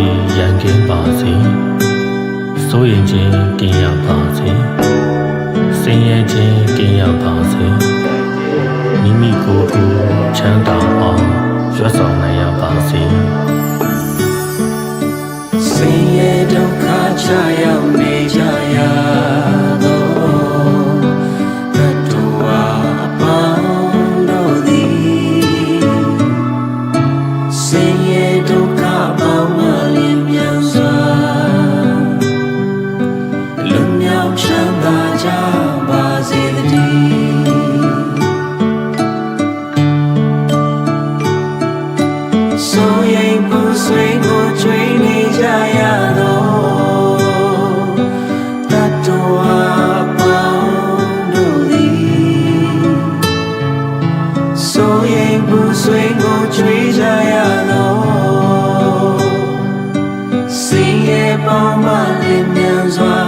ည်ရန်ကင်းပါစေစိုးရင်ချင်းကင်းရပါစေဆင်းရဲချင်းကင်းရပါစေ ကြရသောတတဝပေါင်းတို့သည်ဆိုရင်ဘူးဆွေကိုကြွေးကြရသောစင်ရဲ့ပေါင်းမလင်းမြန်စွာ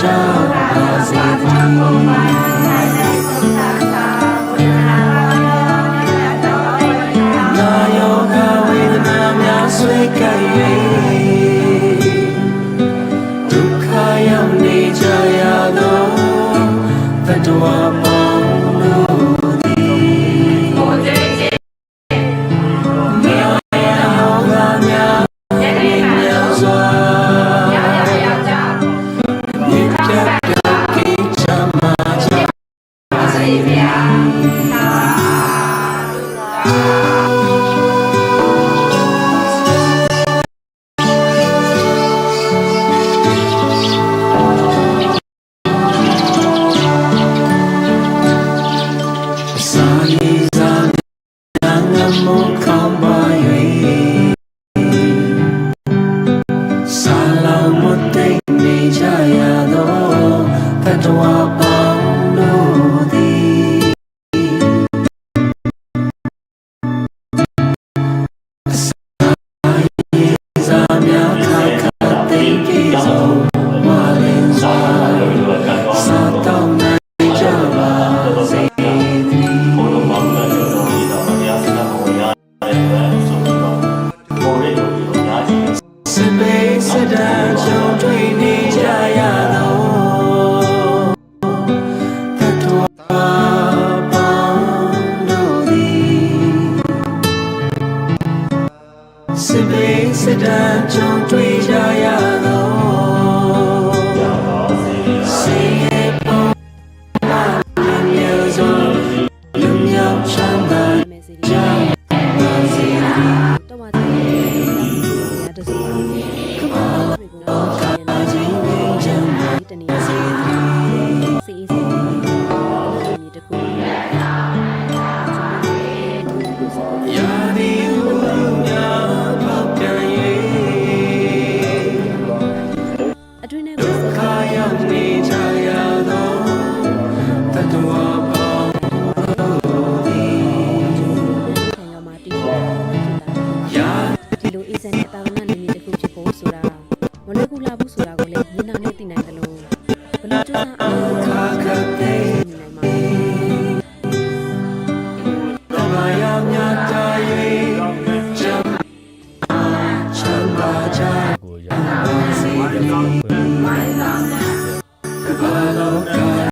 ကြပါစေနာယောဂဝေဒနာများဆွေကပ်၍ဒုက္ခရောက်နေကြရသောတတဝါပေါင်းလို့ 相对。